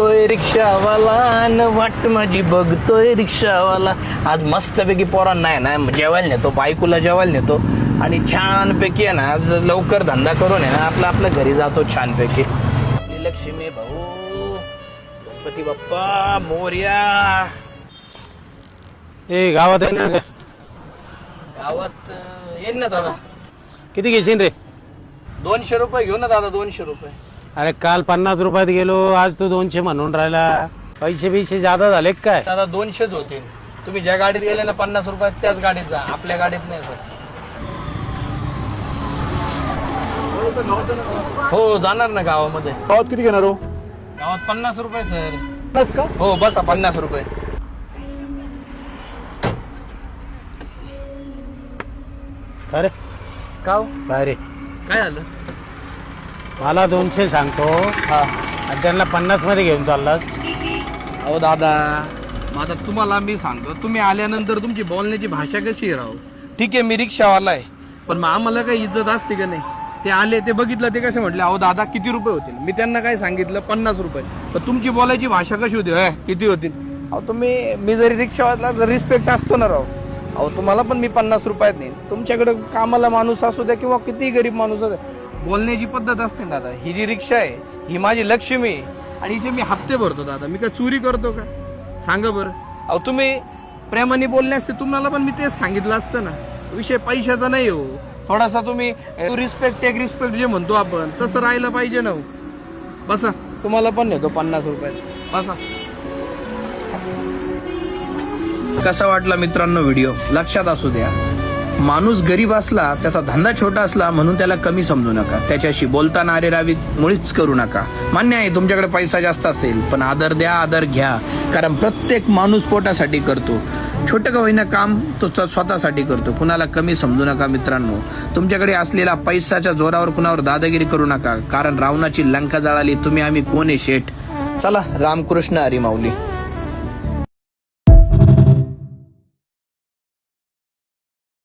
बघतोय रिक्षावाला न वाट माझी बघतोय रिक्षावाला. आज मस्तपैकी पोरांना आहे ना जेवायला नेतो बायकोला जेवायला नेतो. आणि छानपैकी आहे ना आज लवकर धंदा करून आहे ना आपलं आपल्या घरी जातो छानपैकी. लक्ष्मी भाऊ गणपती बाप्पा मोर्या. ए गावात आहे ना? गावात अं, येईन ना दादा. किती घेशील रे? दोनशे रुपये घेऊ ना दादा दोनशे रुपये. अरे काल पन्नास रुपयात गेलो आज तू दोनशे म्हणून राहिला. पैसे बिशे जादा झाले का काय? दादा दोनशेच होतील तुम्ही ज्या गाडीत गेले ना पन्नास रुपयात त्याच गाडीत जा. आपल्या गाडीत नाही सर हो जाणार ना गावामध्ये. गावात किती घेणार हो? गावात पन्नास रुपये सर. बस का? हो बसा पन्नास रुपये. अरे. का हो? काय झालं? मला दोनशे सांगतो. हा. आणि त्यांना पन्नासमध्ये घेऊन चाललास. अहो दादा मग आता तुम्हाला मी सांगतो. तुम्ही आल्यानंतर तुमची बोलण्याची भाषा कशी आहे राव? ठीक आहे मी रिक्षावाला आहे. पण मग आम्हाला काही इज्जत असते का नाही? ते आले ते बघितलं ते कसे म्हटले अहो दादा किती रुपये होतील? मी त्यांना काय सांगितलं? पन्नास रुपये. पण तुमची बोलायची भाषा कशी होती? "अय, किती होतील? अहो तुम्ही मी जरी रिक्षावाला जर रिस्पेक्ट असतो ना राव. अहो तुम्हाला पण मी पन्नास रुपयात नाही तुमच्याकडे कामाला माणूस असू द्या किंवा कितीही गरीब माणूस असू द्या बोलण्याची पद्धत असते ना दादा. ही जी रिक्षा आहे ही माझी लक्ष्मी. आहे आणि हिचे मी हप्ते भरतो दादा. मी काय चोरी करतो का? सांगा बरं. अहो तुम्ही प्रेमाने बोलले असते तुम्हाला पण मी तेच सांगितलं असतं ना. विषय पैशाचा नाही हो. थोडासा तुम्ही रिस्पेक्ट टेक रिस्पेक्ट जे म्हणतो आपण तसं राहिलं पाहिजे ना हो. बसा. तुम्हाला पण नेतो पन्नास रुपयात बसा. कसा वाटला मित्रांनो व्हिडिओ? लक्षात असू द्या. माणूस गरीब असला त्याचा धंदा छोटा असला म्हणून त्याला कमी समजू नका. त्याच्याशी बोलताना अरे रावी मुळीच करू नका. मान्य आहे तुमच्याकडे पैसा जास्त असेल पण आदर द्या आदर घ्या. कारण प्रत्येक माणूस पोटासाठी करतो. छोटं का होईना काम तो स्वतःसाठी करतो. कुणाला कमी समजू नका मित्रांनो. तुमच्याकडे असलेला पैशाच्या जोरावर कुणावर दादागिरी करू नका. कारण रावणाची लंका जळाली तुम्ही आम्ही कोण आहे शेठ? चला रामकृष्ण हरी माऊली.